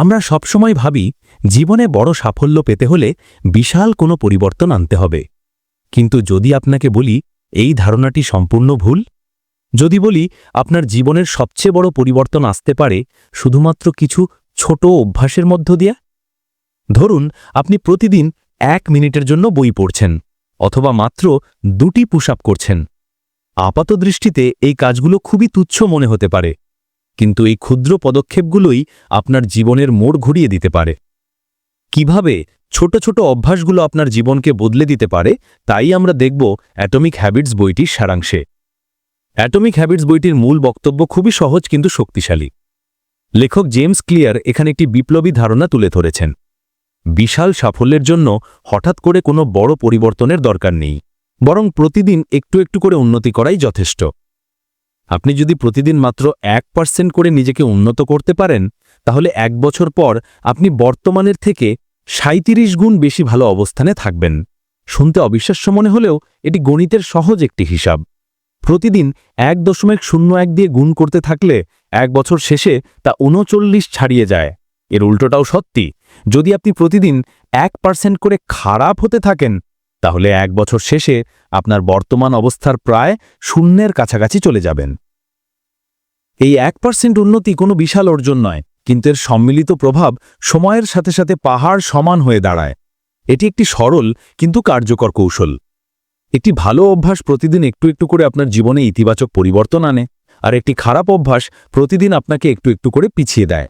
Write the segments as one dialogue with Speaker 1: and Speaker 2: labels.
Speaker 1: আমরা সবসময় ভাবি, জীবনে বড় সাফল্য পেতে হলে বিশাল কোনো পরিবর্তন আনতে হবে। কিন্তু যদি আপনাকে বলি, এই ধারণাটি সম্পূর্ণ ভুল? যদি বলি, আপনার জীবনের সবচেয়ে বড় পরিবর্তন আসতে পারে শুধুমাত্র কিছু ছোট অভ্যাসের মধ্য দিয়া? ধরুন, আপনি প্রতিদিন এক মিনিটের জন্য বই পড়ছেন, অথবা মাত্র দুটি পুশ করছেন। আপাত দৃষ্টিতে এই কাজগুলো খুবই তুচ্ছ মনে হতে পারে। কিন্তু এই ক্ষুদ্র পদক্ষেপগুলোই আপনার জীবনের মোড় ঘুরিয়ে দিতে পারে। কীভাবে ছোট ছোট অভ্যাসগুলো আপনার জীবনকে বদলে দিতে পারে, তাই আমরা দেখব অ্যাটমিক হ্যাবিটস বইটির সারাংশে। অ্যাটমিক হ্যাবিটস বইটির মূল বক্তব্য খুবই সহজ কিন্তু শক্তিশালী। লেখক জেমস ক্লিয়ার এখানে একটি বিপ্লবী ধারণা তুলে ধরেছেন। বিশাল সাফল্যের জন্য হঠাৎ করে কোনো বড় পরিবর্তনের দরকার নেই, বরং প্রতিদিন একটু একটু করে উন্নতি করাই যথেষ্ট। আপনি যদি প্রতিদিন মাত্র এক পার্সেন্ট করে নিজেকে উন্নত করতে পারেন, তাহলে এক বছর পর আপনি বর্তমানের থেকে সাঁত্রিশ গুণ বেশি ভালো অবস্থানে থাকবেন। শুনতে অবিশ্বাস্য মনে হলেও এটি গণিতের সহজ একটি হিসাব। প্রতিদিন এক দশমিক শূন্য এক দিয়ে গুণ করতে থাকলে এক বছর শেষে তা উনচল্লিশ ছাড়িয়ে যায়। এর উল্টোটাও সত্যি। যদি আপনি প্রতিদিন এক পার্সেন্ট করে খারাপ হতে থাকেন তাহলে এক বছর শেষে আপনার বর্তমান অবস্থার প্রায় শূন্যের কাছাকাছি চলে যাবেন। এই এক পার্সেন্ট উন্নতি কোনো বিশাল অর্জন নয়, কিন্তু এর সম্মিলিত প্রভাব সময়ের সাথে সাথে পাহাড় সমান হয়ে দাঁড়ায়। এটি একটি সরল কিন্তু কার্যকর কৌশল। একটি ভালো অভ্যাস প্রতিদিন একটু একটু করে আপনার জীবনে ইতিবাচক পরিবর্তন আনে, আর একটি খারাপ অভ্যাস প্রতিদিন আপনাকে একটু একটু করে পিছিয়ে দেয়।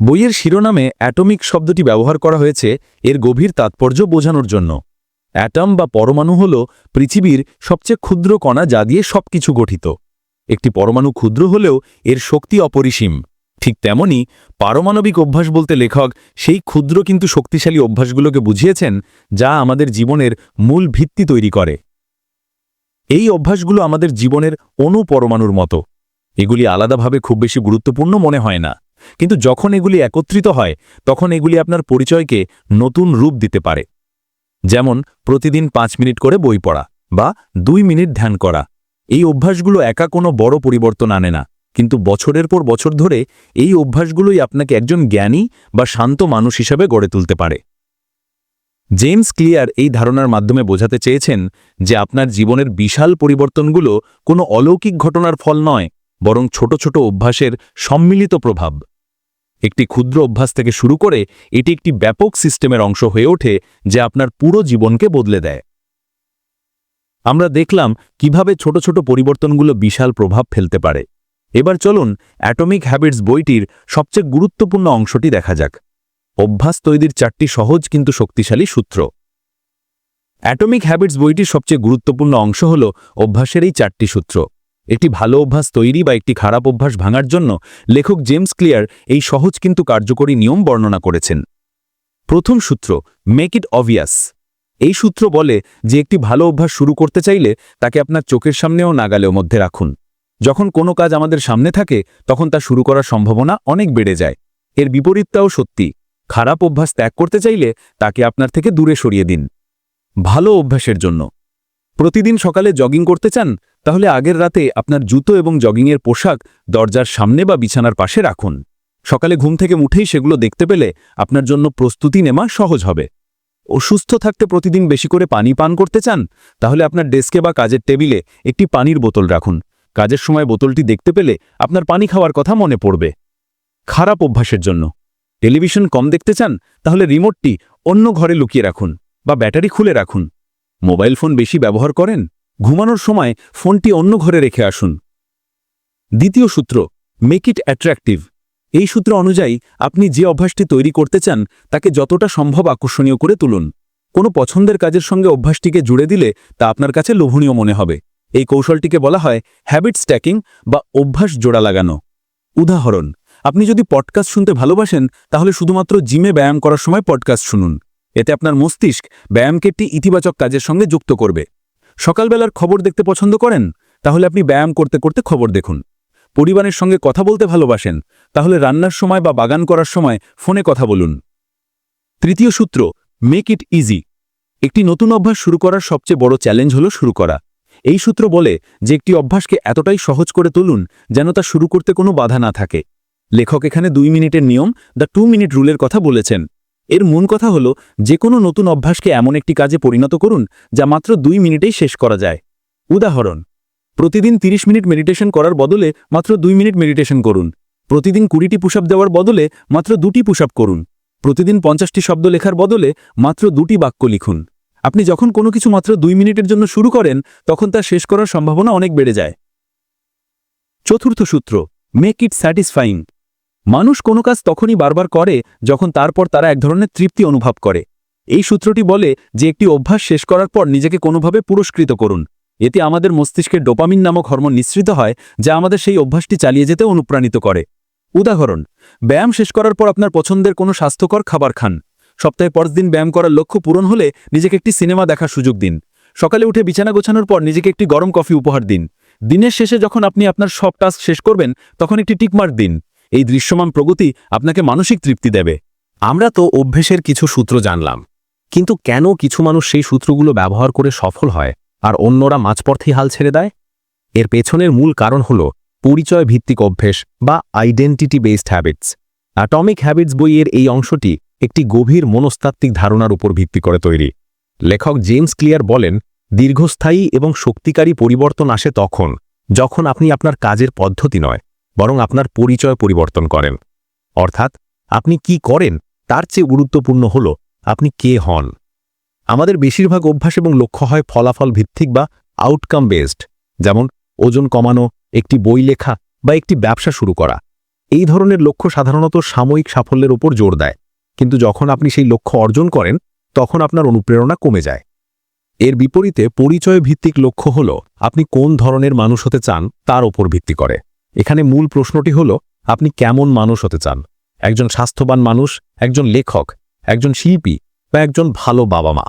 Speaker 1: বইয়ের শিরোনামে অ্যাটমিক শব্দটি ব্যবহার করা হয়েছে এর গভীর তাৎপর্য বোঝানোর জন্য। অ্যাটম বা পরমাণু হল পৃথিবীর সবচেয়ে ক্ষুদ্র কণা যা দিয়ে সবকিছু গঠিত। একটি পরমাণু ক্ষুদ্র হলেও এর শক্তি অপরিসীম। ঠিক তেমনি পারমাণবিক অভ্যাস বলতে লেখক সেই ক্ষুদ্র কিন্তু শক্তিশালী অভ্যাসগুলোকে বুঝিয়েছেন যা আমাদের জীবনের মূল ভিত্তি তৈরি করে। এই অভ্যাসগুলো আমাদের জীবনের অণু পরমাণুর মতো। এগুলি আলাদাভাবে খুব বেশি গুরুত্বপূর্ণ মনে হয় না। কিন্তু যখন এগুলি একত্রিত হয়, তখন এগুলি আপনার পরিচয়কে নতুন রূপ দিতে পারে। যেমন, প্রতিদিন পাঁচ মিনিট করে বই পড়া বা দুই মিনিট ধ্যান করা। এই অভ্যাসগুলো একা কোনো বড় পরিবর্তন আনে না। কিন্তু বছরের পর বছর ধরে এই অভ্যাসগুলোই আপনাকে একজন জ্ঞানী বা শান্ত মানুষ হিসাবে গড়ে তুলতে পারে। জেমস ক্লিয়ার এই ধারণার মাধ্যমে বোঝাতে চেয়েছেন যে আপনার জীবনের বিশাল পরিবর্তনগুলো কোনো অলৌকিক ঘটনার ফল নয়, বরং ছোট ছোট অভ্যাসের সম্মিলিত প্রভাব। একটি ক্ষুদ্র অভ্যাস থেকে শুরু করে এটি একটি ব্যাপক সিস্টেমের অংশ হয়ে ওঠে যা আপনার পুরো জীবনকে বদলে দেয়। আমরা দেখলাম কীভাবে ছোট ছোট পরিবর্তনগুলো বিশাল প্রভাব ফেলতে পারে। এবার চলুন অ্যাটমিক হ্যাবিটস বইটির সবচেয়ে গুরুত্বপূর্ণ অংশটি দেখা যাক। অভ্যাস তৈরির চারটি সহজ কিন্তু শক্তিশালী সূত্র। অ্যাটমিক হ্যাবিটস বইটির সবচেয়ে গুরুত্বপূর্ণ অংশ হল অভ্যাসের এই চারটি সূত্র। একটি ভালো অভ্যাস তৈরি বা একটি খারাপ অভ্যাস ভাঙার জন্য লেখক জেমস ক্লিয়ার এই সহজ কিন্তু কার্যকরী নিয়ম বর্ণনা করেছেন। প্রথম সূত্র মেক ইট অবভিয়াস এই সূত্র বলে যে একটি ভালো অভ্যাস শুরু করতে চাইলে তাকে আপনার চোখের সামনেও নাগালেও মধ্যে রাখুন। যখন কোনো কাজ আমাদের সামনে থাকে, তখন তা শুরু করার সম্ভাবনা অনেক বেড়ে যায়। এর বিপরীতটাও সত্যি। খারাপ অভ্যাস ত্যাগ করতে চাইলে তাকে আপনার থেকে দূরে সরিয়ে দিন। ভালো অভ্যাসের জন্য। প্রতিদিন সকালে জগিং করতে চান তাহলে আগের রাতে আপনার জুতো এবং জগিংয়ের পোশাক দরজার সামনে বা বিছানার পাশে রাখুন। সকালে ঘুম থেকে উঠেই সেগুলো দেখতে পেলে আপনার জন্য প্রস্তুতি নেওয়া সহজ হবে। অসুস্থ থাকতে প্রতিদিন বেশি করে পানি পান করতে চান? তাহলে আপনার ডেস্কে বা কাজের টেবিলে একটি পানির বোতল রাখুন। কাজের সময় বোতলটি দেখতে পেলে আপনার পানি খাওয়ার কথা মনে পড়বে। খারাপ অভ্যাসের জন্য। টেলিভিশন কম দেখতে চান, তাহলে রিমোটটি অন্য ঘরে লুকিয়ে রাখুন বা ব্যাটারি খুলে রাখুন। মোবাইল ফোন বেশি ব্যবহার করেন? ঘুমানোর সময় ফোনটি অন্য ঘরে রেখে আসুন। দ্বিতীয় সূত্র মেক ইট অ্যাট্রাকটিভ এই সূত্র অনুযায়ী, আপনি যে অভ্যাসটি তৈরি করতে চান, তাকে যতটা সম্ভব আকর্ষণীয় করে তুলুন। কোনো পছন্দের কাজের সঙ্গে অভ্যাসটিকে জুড়ে দিলে তা আপনার কাছে লোভনীয় মনে হবে। এই কৌশলটিকে বলা হয় হ্যাবিট স্ট্যাকিং বা অভ্যাস জোড়া লাগানো। উদাহরণ, আপনি যদি পডকাস্ট শুনতে ভালোবাসেন, তাহলে শুধুমাত্র জিমে ব্যায়াম করার সময় পডকাস্ট শুনুন। এতে আপনার মস্তিষ্ক ব্যায়ামকে একটি ইতিবাচক কাজের সঙ্গে যুক্ত করবে। সকালবেলার খবর দেখতে পছন্দ করেন? তাহলে আপনি ব্যায়াম করতে করতে খবর দেখুন। পরিবারের সঙ্গে কথা বলতে ভালোবাসেন? তাহলে রান্নার সময় বা বাগান করার সময় ফোনে কথা বলুন। তৃতীয় সূত্র মেক ইট ইজি একটি নতুন অভ্যাস শুরু করার সবচেয়ে বড় চ্যালেঞ্জ হল শুরু করা। এই সূত্র বলে যে একটি অভ্যাসকে এতটাই সহজ করে তুলুন যেন তা শুরু করতে কোনো বাধা না থাকে। লেখক এখানে দুই মিনিটের নিয়ম, দ্য টু মিনিট রুলের কথা বলেছেন। এর মূল কথা হল যে কোনো নতুন অভ্যাসকে এমন একটি কাজে পরিণত করুন, যা মাত্র দুই মিনিটেই শেষ করা যায়। উদাহরণ, প্রতিদিন ৩০ মিনিট মেডিটেশন করার বদলে মাত্র দুই মিনিট মেডিটেশন করুন। প্রতিদিন কুড়িটি পুশআপ দেওয়ার বদলে মাত্র দুটি পুশআপ করুন। প্রতিদিন পঞ্চাশটি শব্দ লেখার বদলে মাত্র দুটি বাক্য লিখুন। আপনি যখন কোনো কিছু মাত্র দুই মিনিটের জন্য শুরু করেন, তখন তা শেষ করার সম্ভাবনা অনেক বেড়ে যায়। চতুর্থ সূত্র মেক ইট স্যাটিসফাইং মানুষ কোনো কাজ তখনই বারবার করে যখন তারপর তারা এক ধরনের তৃপ্তি অনুভব করে। এই সূত্রটি বলে যে একটি অভ্যাস শেষ করার পর নিজেকে কোনোভাবে পুরস্কৃত করুন। এতে আমাদের মস্তিষ্কে ডোপামিন নামক হরমোন নিঃসৃত হয়, যা আমাদের সেই অভ্যাসটি চালিয়ে যেতে অনুপ্রাণিত করে। উদাহরণ, ব্যায়াম শেষ করার পর আপনার পছন্দের কোনো স্বাস্থ্যকর খাবার খান। সপ্তাহে পর দিন ব্যায়াম করার লক্ষ্য পূরণ হলে নিজেকে একটি সিনেমা দেখার সুযোগ দিন। সকালে উঠে বিছানা গোছানোর পর নিজেকে একটি গরম কফি উপহার দিন। দিনের শেষে যখন আপনি আপনার সব টাস্ক শেষ করবেন, তখন একটি টিকমার্ক দিন। এই দৃশ্যমান প্রগতি আপনাকে মানসিক তৃপ্তি দেবে।
Speaker 2: আমরা তো অভ্যেসের কিছু সূত্র জানলাম। কিন্তু কেন কিছু মানুষ সেই সূত্রগুলো ব্যবহার করে সফল হয় আর অন্যরা মাঝপথেই হাল ছেড়ে দেয়? এর পেছনের মূল কারণ হল পরিচয় ভিত্তিক অভ্যেস বা identity based habits atomic habits বইয়ের এই অংশটি একটি গভীর মনস্তাত্ত্বিক ধারণার উপর ভিত্তি করে তৈরি। লেখক জেমস ক্লিয়ার বলেন, দীর্ঘস্থায়ী এবং শক্তিকারী পরিবর্তন আসে তখন, যখন আপনি আপনার কাজের পদ্ধতি নয় বরং আপনার পরিচয় পরিবর্তন করেন। অর্থাৎ আপনি কি করেন তার চেয়ে গুরুত্বপূর্ণ হল আপনি কে হন। আমাদের বেশিরভাগ অভ্যাস এবং লক্ষ্য হয় ফলাফল ভিত্তিক বা আউটকাম বেসড যেমন ওজন কমানো, একটি বই লেখা বা একটি ব্যবসা শুরু করা। এই ধরনের লক্ষ্য সাধারণত সাময়িক সাফল্যের ওপর জোর দেয়। কিন্তু যখন আপনি সেই লক্ষ্য অর্জন করেন, তখন আপনার অনুপ্রেরণা কমে যায়। এর বিপরীতে পরিচয় ভিত্তিক লক্ষ্য হল আপনি কোন ধরনের মানুষ হতে চান তার ওপর ভিত্তি করে। এখানে মূল প্রশ্নটি হল, আপনি কেমন মানুষ হতে চান? একজন স্বাস্থ্যবান মানুষ, একজন লেখক, একজন শিল্পী বা একজন ভালো বাবা মা?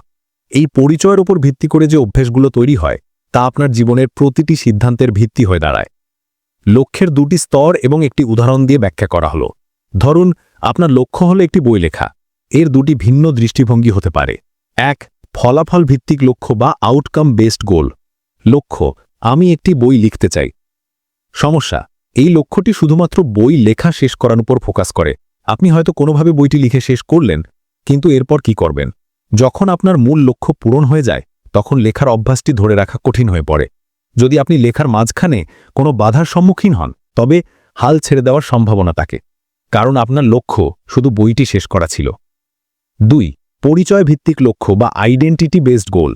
Speaker 2: এই পরিচয়ের উপর ভিত্তি করে যে অভ্যেসগুলো তৈরি হয়, তা আপনার জীবনের প্রতিটি সিদ্ধান্তের ভিত্তি হয়ে দাঁড়ায়। লক্ষ্যের দুটি স্তর এবং একটি উদাহরণ দিয়ে ব্যাখ্যা করা হলো। ধরুন, আপনার লক্ষ্য হলো একটি বই লেখা। এর দুটি ভিন্ন দৃষ্টিভঙ্গি হতে পারে। এক, ফলাফল ভিত্তিক লক্ষ্য বা আউটকাম বেসড গোল লক্ষ্য, আমি একটি বই লিখতে চাই। সমস্যা এই লক্ষ্যটি শুধুমাত্র বই লেখা শেষ করার উপর ফোকাস করে। আপনি হয়তো কোনোভাবে বইটি লিখে শেষ করলেন, কিন্তু এরপর কি করবেন? যখন আপনার মূল লক্ষ্য পূরণ হয়ে যায়, তখন লেখার অভ্যাসটি ধরে রাখা কঠিন হয়ে পড়ে। যদি আপনি লেখার মাঝখানে কোনো বাধার সম্মুখীন হন, তবে হাল ছেড়ে দেওয়ার সম্ভাবনা থাকে, কারণ আপনার লক্ষ্য শুধু বইটি শেষ করা ছিল। দুই পরিচয় ভিত্তিক লক্ষ্য বা আইডেন্টিটি বেসড গোল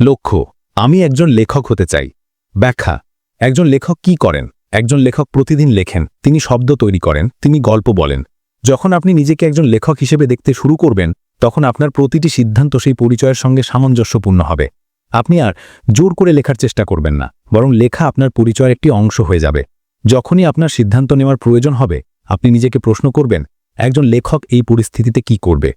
Speaker 2: লক্ষ্য, আমি একজন লেখক হতে চাই। ব্যাখ্যা, একজন লেখক কি করেন? একজন লেখক প্রতিদিন লেখেন, তিনি শব্দ তৈরি করেন, তিনি গল্প বলেন। যখন আপনি নিজেকে একজন লেখক হিসেবে দেখতে শুরু করবেন, তখন আপনার প্রতিটি সিদ্ধান্ত সেই পরিচয়ের সঙ্গে সামঞ্জস্যপূর্ণ হবে। আপনি আর জোর করে লেখার চেষ্টা করবেন না, বরং লেখা আপনার পরিচয়ের একটি অংশ হয়ে যাবে। যখনই আপনার সিদ্ধান্ত নেওয়ার প্রয়োজন হবে, আপনি নিজেকে প্রশ্ন করবেন, একজন লেখক এই পরিস্থিতিতে কি করবে?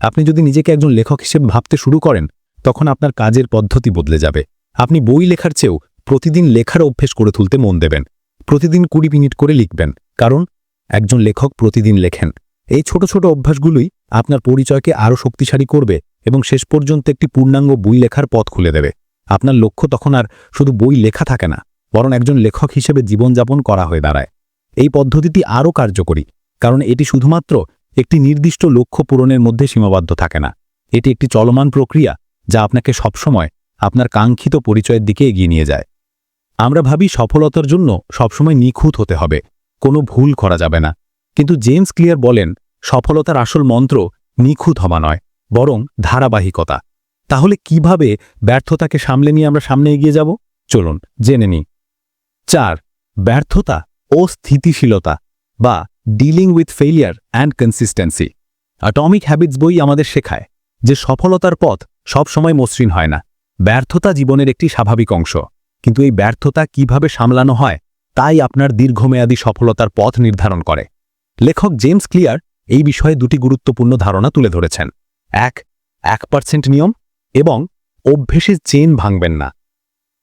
Speaker 2: আপনি যদি নিজেকে একজন লেখক হিসেবে ভাবতে শুরু করেন, তখন আপনার কাজের পদ্ধতি বদলে যাবে। আপনি বই লেখার চেয়েও প্রতিদিন লেখার অভ্যেস করে তুলতে মন দেবেন। প্রতিদিন কুড়ি মিনিট করে লিখবেন, কারণ একজন লেখক প্রতিদিন লেখেন। এই ছোট ছোট অভ্যাসগুলোই আপনার পরিচয়কে আরও শক্তিশালী করবে এবং শেষ পর্যন্ত একটি পূর্ণাঙ্গ বই লেখার পথ খুলে দেবে। আপনার লক্ষ্য তখন আর শুধু বই লেখা থাকে না, বরং একজন লেখক হিসেবে জীবনযাপন করা হয়ে দাঁড়ায়। এই পদ্ধতিটি আরও কার্যকরী, কারণ এটি শুধুমাত্র একটি নির্দিষ্ট লক্ষ্য পূরণের মধ্যে সীমাবদ্ধ থাকে না। এটি একটি চলমান প্রক্রিয়া যা আপনাকে সবসময় আপনার কাঙ্ক্ষিত পরিচয়ের দিকে এগিয়ে নিয়ে যায়। আমরা ভাবি সফলতার জন্য সবসময় নিখুঁত হতে হবে, কোনো ভুল করা যাবে না। কিন্তু জেমস ক্লিয়ার বলেন, সফলতার আসল মন্ত্র নিখুঁত হওয়া নয়, বরং ধারাবাহিকতা। তাহলে কীভাবে ব্যর্থতাকে সামলে নিয়ে আমরা সামনে এগিয়ে যাব? চলুন, জেনে নিই। চার, ব্যর্থতা ও স্থিতিশীলতা বা dealing with failure and consistency. Atomic habits বই আমাদের শেখায় যে সফলতার পথ সবসময় মসৃণ হয় না। ব্যর্থতা জীবনের একটি স্বাভাবিক অংশ। কিন্তু এই ব্যর্থতা কীভাবে সামলানো হয়, তাই আপনার দীর্ঘমেয়াদী সফলতার পথ নির্ধারণ করে। লেখক জেমস ক্লিয়ার এই বিষয়ে দুটি গুরুত্বপূর্ণ ধারণা তুলে ধরেছেন। এক এক পার্সেন্ট নিয়ম এবং অভ্যেসের চেন ভাঙবেন না।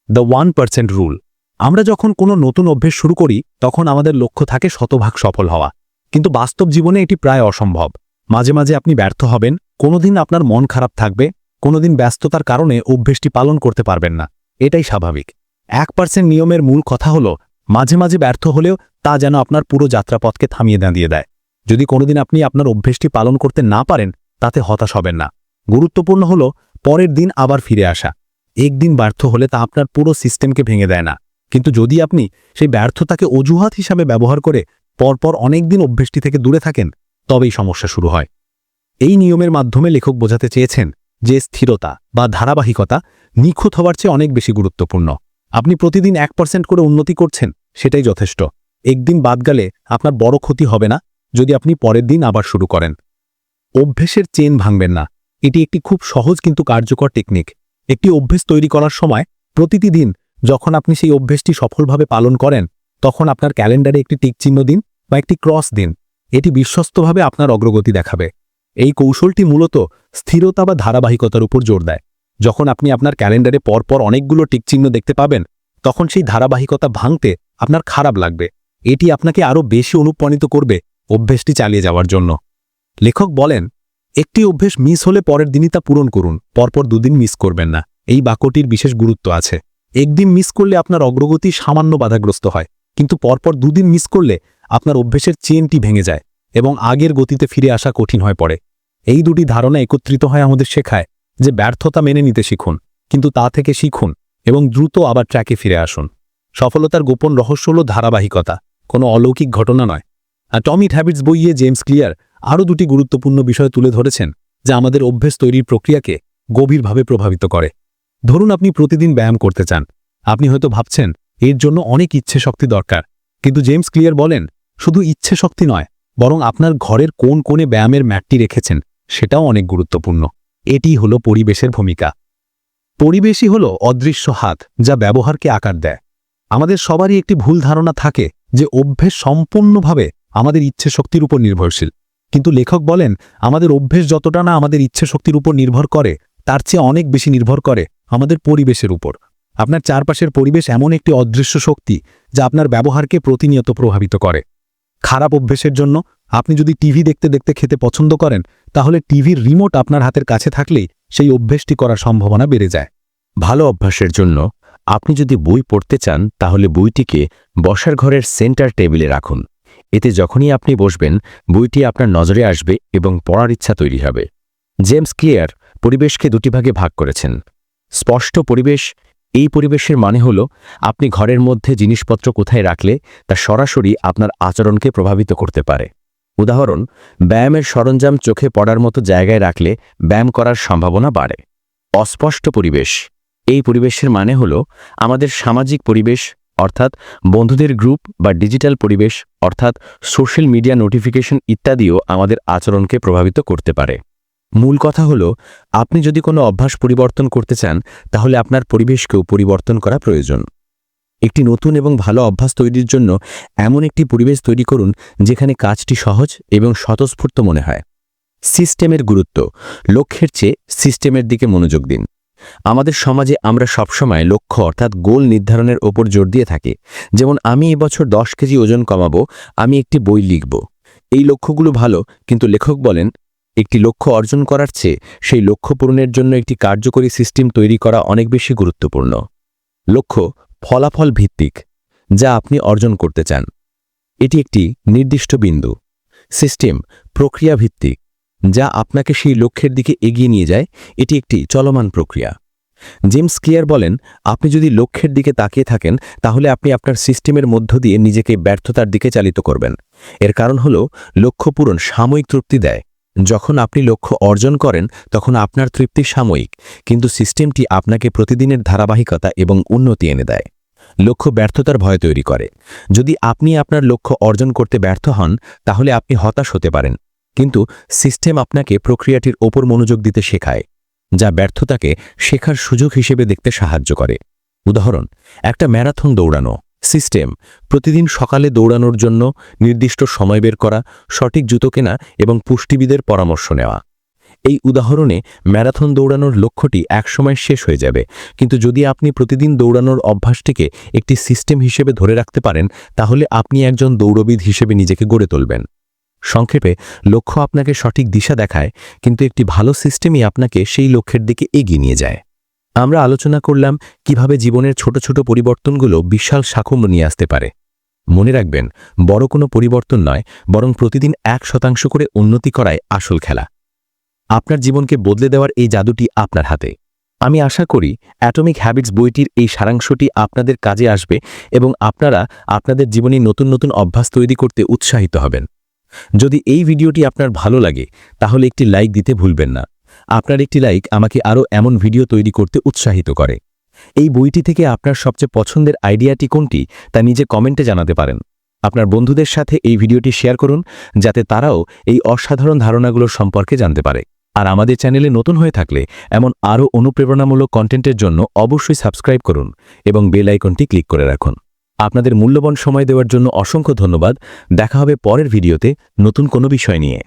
Speaker 2: The one percent rule. আমরা যখন কোনো নতুন অভ্যেস শুরু করি, তখন আমাদের লক্ষ্য থাকে শতভাগ সফল হওয়া। কিন্তু বাস্তব জীবনে এটি প্রায় অসম্ভব। মাঝে মাঝে আপনি ব্যর্থ হবেন, কোনোদিন আপনার মন খারাপ থাকবে, কোনোদিন ব্যস্ততার কারণে অভ্যেসটি পালন করতে পারবেন না। এটাই স্বাভাবিক। এক পার্সেন্ট নিয়মের মূল কথা হল, মাঝে মাঝে ব্যর্থ হলেও তা যেন আপনার পুরো যাত্রাপথকে থামিয়ে দাঁড়িয়ে দেয় যদি কোনোদিন আপনি আপনার অভ্যেসটি পালন করতে না পারেন, তাতে হতাশ হবেন না। গুরুত্বপূর্ণ হল, পরের দিন আবার ফিরে আসা। একদিন ব্যর্থ হলে তা আপনার পুরো সিস্টেমকে ভেঙে দেয় না। কিন্তু যদি আপনি সেই ব্যর্থতাকে অজুহাত হিসাবে ব্যবহার করে পরপর অনেক দিন অভ্যেসটি থেকে দূরে থাকেন, তবেই সমস্যা শুরু হয়। এই নিয়মের মাধ্যমে লেখক বোঝাতে চেয়েছেন যে স্থিরতা বা ধারাবাহিকতা নিখুঁত হওয়ার চেয়ে অনেক বেশি গুরুত্বপূর্ণ। আপনি প্রতিদিন এক পার্সেন্ট করে উন্নতি করছেন, সেটাই যথেষ্ট। একদিন বাদ গেলে আপনার বড় ক্ষতি হবে না, যদি আপনি পরের দিন আবার শুরু করেন। অভ্যেসের চেন ভাঙবেন না। এটি একটি খুব সহজ কিন্তু কার্যকর টেকনিক একটি অভ্যেস তৈরি করার সময় প্রতিটি দিন যখন আপনি সেই অভ্যেসটি সফলভাবে পালন করেন, তখন আপনার ক্যালেন্ডারে একটি টিক চিহ্ন দিন বা একটি ক্রস দিন। এটি বিশ্বস্তভাবে আপনার অগ্রগতি দেখাবে। এই কৌশলটি মূলত স্থিরতা বা ধারাবাহিকতার উপর জোর দেয়। যখন আপনি আপনার ক্যালেন্ডারে পরপর অনেকগুলো টিকচিহ্ন দেখতে পাবেন, তখন সেই ধারাবাহিকতা ভাঙতে আপনার খারাপ লাগবে। এটি আপনাকে আরও বেশি অনুপ্রাণিত করবে অভ্যেসটি চালিয়ে যাওয়ার জন্য। লেখক বলেন, একটি অভ্যেস মিস হলে পরের দিনই তা পূরণ করুন, পরপর দুদিন মিস করবেন না। এই বাক্যটির বিশেষ গুরুত্ব আছে। একদিন মিস করলে আপনার অগ্রগতি সামান্য বাধাগ্রস্ত হয়, কিন্তু পরপর দুদিন মিস করলে আপনার অভ্যেসের চেনটি ভেঙে যায় এবং আগের গতিতে ফিরে আসা কঠিন হয়ে পড়ে। এই দুটি ধারণা একত্রিত হয় আমাদের শেখায়। যে ব্যর্থতা মেনে নিতে শিখুন, কিন্তু তা থেকে শিখুন এবং দ্রুত আবার ট্র্যাকে ফিরে আসুন। সফলতার গোপন রহস্য হল ধারাবাহিকতা, কোনো অলৌকিক ঘটনা নয়। আর টমিট হ্যাবিটস বইয়ে জেমস ক্লিয়ার আরও দুটি গুরুত্বপূর্ণ বিষয় তুলে ধরেছেন, যা আমাদের অভ্যেস তৈরির প্রক্রিয়াকে গভীরভাবে প্রভাবিত করে। ধরুন আপনি প্রতিদিন ব্যায়াম করতে চান। আপনি হয়তো ভাবছেন, এর জন্য অনেক ইচ্ছে শক্তি দরকার। কিন্তু জেমস ক্লিয়ার বলেন, শুধু ইচ্ছে শক্তি নয়, বরং আপনার ঘরের কোন কোণে ব্যায়ামের ম্যাটটি রেখেছেন, সেটাও অনেক গুরুত্বপূর্ণ। এটি হল পরিবেশের ভূমিকা। পরিবেশই হল অদৃশ্য হাত, যা ব্যবহারকে আকার দেয়। আমাদের সবারই একটি ভুল ধারণা থাকে যে অভ্যেস সম্পূর্ণভাবে আমাদের ইচ্ছে শক্তির উপর নির্ভরশীল। কিন্তু লেখক বলেন, আমাদের অভ্যেস যতটা না আমাদের ইচ্ছে শক্তির উপর নির্ভর করে, তার চেয়ে অনেক বেশি নির্ভর করে আমাদের পরিবেশের উপর। আপনার চারপাশের পরিবেশ এমন একটি অদৃশ্য শক্তি যা আপনার ব্যবহারকে প্রতিনিয়ত প্রভাবিত করে। খারাপ অভ্যেসের জন্য আপনি যদি টিভি দেখতে দেখতে খেতে পছন্দ করেন, তাহলে টিভির রিমোট আপনার হাতের কাছে থাকলেই সেই অভ্যেসটি করার সম্ভাবনা বেড়ে যায়।
Speaker 1: ভালো অভ্যাসের জন্য আপনি যদি বই পড়তে চান, তাহলে বইটিকে বসার ঘরের সেন্টার টেবিলে রাখুন। এতে যখনই আপনি বসবেন, বইটি আপনার নজরে আসবে এবং পড়ার ইচ্ছা তৈরি হবে। জেমস ক্লিয়ার পরিবেশকে দুটি ভাগে ভাগ করেছেন। স্পষ্ট পরিবেশ, এই পরিবেশের মানে হল আপনি ঘরের মধ্যে জিনিসপত্র কোথায় রাখলে তা সরাসরি আপনার আচরণকে প্রভাবিত করতে পারে। উদাহরণ, ব্যায়ামের সরঞ্জাম চোখে পড়ার মতো জায়গায় রাখলে ব্যায়াম করার সম্ভাবনা বাড়ে। অস্পষ্ট পরিবেশ। এই পরিবেশের মানে হল আমাদের সামাজিক পরিবেশ, অর্থাৎ বন্ধুদের গ্রুপ বা ডিজিটাল পরিবেশ, অর্থাৎ সোশ্যাল মিডিয়া নোটিফিকেশন ইত্যাদিও আমাদের আচরণকে প্রভাবিত করতে পারে। মূল কথা হল, আপনি যদি কোনো অভ্যাস পরিবর্তন করতে চান, তাহলে আপনার পরিবেশকেও পরিবর্তন করা প্রয়োজন। একটি নতুন এবং ভালো অভ্যাস তৈরির জন্য এমন একটি পরিবেশ তৈরি করুন যেখানে কাজটি সহজ এবং স্বতঃস্ফূর্ত মনে হয়। সিস্টেমের গুরুত্ব। লক্ষ্যের চেয়ে সিস্টেমের দিকে মনোযোগ দিন। আমাদের সমাজে আমরা সবসময় লক্ষ্য অর্থাৎ গোল নির্ধারণের ওপর জোর দিয়ে থাকি। যেমন, আমি এবছর দশ কেজি ওজন কমাবো, আমি একটি বই লিখব। এই লক্ষ্যগুলো ভালো, কিন্তু লেখক বলেন, একটি লক্ষ্য অর্জন করার চেয়ে সেই লক্ষ্য পূরণের জন্য একটি কার্যকরী সিস্টেম তৈরি করা অনেক বেশি গুরুত্বপূর্ণ। লক্ষ্য ফলাফল ভিত্তিক, যা আপনি অর্জন করতে চান। এটি একটি নির্দিষ্ট বিন্দু, সিস্টেম, প্রক্রিয়া ভিত্তিক, যা আপনাকে সেই লক্ষ্যের দিকে এগিয়ে নিয়ে যায়। এটি একটি চলমান প্রক্রিয়া। জেমস ক্লিয়ার বলেন, আপনি যদি লক্ষ্যের দিকে তাকিয়ে থাকেন, তাহলে আপনি আপনার সিস্টেমের মধ্য দিয়ে নিজেকে ব্যর্থতার দিকে চালিত করবেন। এর কারণ হল, লক্ষ্য পূরণ সাময়িক তৃপ্তি দেয়। যখন আপনি লক্ষ্য অর্জন করেন, তখন আপনার তৃপ্তি সাময়িক, কিন্তু সিস্টেমটি আপনাকে প্রতিদিনের ধারাবাহিকতা এবং উন্নতি এনে দেয়। লক্ষ্য ব্যর্থতার ভয় তৈরি করে। যদি আপনি আপনার লক্ষ্য অর্জন করতে ব্যর্থ হন, তাহলে আপনি হতাশ হতে পারেন, কিন্তু সিস্টেম আপনাকে প্রক্রিয়াটির ওপর মনোযোগ দিতে শেখায়, যা ব্যর্থতাকে শেখার সুযোগ হিসেবে দেখতে সাহায্য করে। উদাহরণ, একটা ম্যারাথন দৌড়ানো। সিস্টেম, প্রতিদিন সকালে দৌড়ানোর জন্য নির্দিষ্ট সময় বের করা, সঠিক জুতো কেনা এবং পুষ্টিবিদের পরামর্শ নেওয়া। এই উদাহরণে ম্যারাথন দৌড়ানোর লক্ষ্যটি একসময় শেষ হয়ে যাবে, কিন্তু যদি আপনি প্রতিদিন দৌড়ানোর অভ্যাসটিকে একটি সিস্টেম হিসেবে ধরে রাখতে পারেন, তাহলে আপনি একজন দৌড়বিদ হিসেবে নিজেকে গড়ে তুলবেন। সংক্ষেপে, লক্ষ্য আপনাকে সঠিক দিশা দেখায়, কিন্তু একটি ভালো সিস্টেমই আপনাকে সেই লক্ষ্যের দিকে এগিয়ে নিয়ে যায়। আমরা আলোচনা করলাম কীভাবে জীবনের ছোট ছোট পরিবর্তনগুলো বিশাল সাকুম্য নিয়ে আসতে পারে। মনে রাখবেন, বড় কোনো পরিবর্তন নয়, বরং প্রতিদিন এক শতাংশ করে উন্নতি করায় আসল খেলা। আপনার জীবনকে বদলে দেওয়ার এই জাদুটি আপনার হাতে। আমি আশা করি, অ্যাটমিক হ্যাবিটস বইটির এই সারাংশটি আপনাদের কাজে আসবে এবং আপনারা আপনাদের জীবনে নতুন নতুন অভ্যাস তৈরি করতে উৎসাহিত হবেন। যদি এই ভিডিওটি আপনার ভালো লাগে, তাহলে একটি লাইক দিতে ভুলবেন না। আপনার একটি লাইক আমাকে আরও এমন ভিডিও তৈরি করতে উৎসাহিত করে। এই বইটি থেকে আপনার সবচেয়ে পছন্দের আইডিয়াটি কোনটি তা নিজে কমেন্টে জানাতে পারেন। আপনার বন্ধুদের সাথে এই ভিডিওটি শেয়ার করুন, যাতে তারাও এই অসাধারণ ধারণাগুলোর সম্পর্কে জানতে পারে। আর আমাদের চ্যানেলে নতুন হয়ে থাকলে এমন আরও অনুপ্রেরণামূলক কন্টেন্টের জন্য অবশ্যই সাবস্ক্রাইব করুন এবং বেল আইকনটি ক্লিক করে রাখুন। আপনাদের মূল্যবান সময় দেওয়ার জন্য অসংখ্য ধন্যবাদ। দেখা হবে পরের ভিডিওতে নতুন কোনো বিষয় নিয়ে।